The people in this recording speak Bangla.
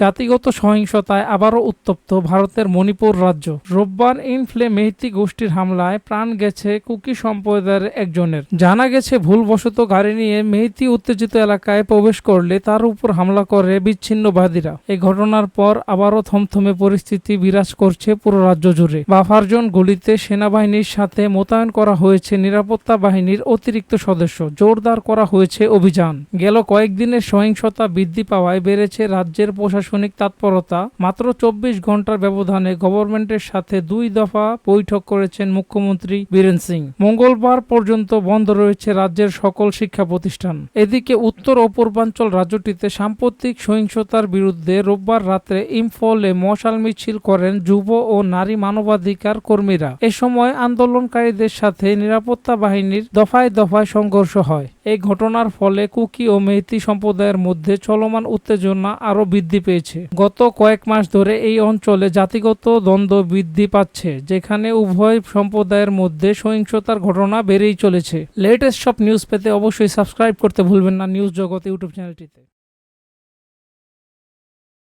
জাতিগত সহিংসতায় আবারও উত্তপ্ত ভারতের মণিপুর রাজ্য। রোববার ইনফ্লে মেহতি গোষ্ঠীর হামলায় প্রাণ গেছে কুকি সম্প্রদায়ের একজনের। জানা গেছে, ভুলবশত গাড়ি নিয়ে মেহতি উত্তেজিত এলাকায় প্রবেশ করলে তার উপর হামলা করে বিচ্ছিন্নবাদীরা। এই ঘটনার পর আবারও থমথমে পরিস্থিতি বিরাজ করছে পুরো রাজ্য জুড়ে। বাফারজন গলিতে সেনাবাহিনীর সাথে মোতায়েন করা হয়েছে নিরাপত্তা বাহিনীর অতিরিক্ত সদস্য। জোরদার করা হয়েছে অভিযান। গেল কয়েকদিনের সহিংসতা বৃদ্ধি পাওয়ায় বেড়েছে রাজ্যের প্রশাসনিক তৎপরতা, মাত্র চব্বিশ ঘণ্টার ব্যবধানে গভর্নমেন্টের সাথে দুই দফা বৈঠক করেছেন মুখ্যমন্ত্রী বীরেন সিং। মঙ্গলবার পর্যন্ত বন্ধ রয়েছে রাজ্যের সকল শিক্ষা প্রতিষ্ঠান। এদিকে উত্তর ও পূর্বাঞ্চল রাজ্যটিতে সাম্প্রতিক সহিংসতার বিরুদ্ধে রোববার রাত্রে ইম্ফলে মশাল মিছিল করেন যুব ও নারী মানবাধিকার কর্মীরা। এ সময় আন্দোলনকারীদের সাথে নিরাপত্তা বাহিনীর দফায় দফায় সংঘর্ষ হয়। এই ঘটনার ফলে কুকি ও মেহতি সম্প্রদায়ের মধ্যে চলমান উত্তেজনা আরও বৃদ্ধি পেয়েছে। গত কয়েক মাস ধরে এই অঞ্চলে জাতিগত দ্বন্দ্ব বৃদ্ধি পাচ্ছে, যেখানে উভয় সম্প্রদায়ের মধ্যে সহিংসতার ঘটনা বেড়েই চলেছে। লেটেস্ট সব নিউজ পেতে অবশ্যই সাবস্ক্রাইব করতে ভুলবেন না নিউজ জগৎ ইউটিউব চ্যানেলটিতে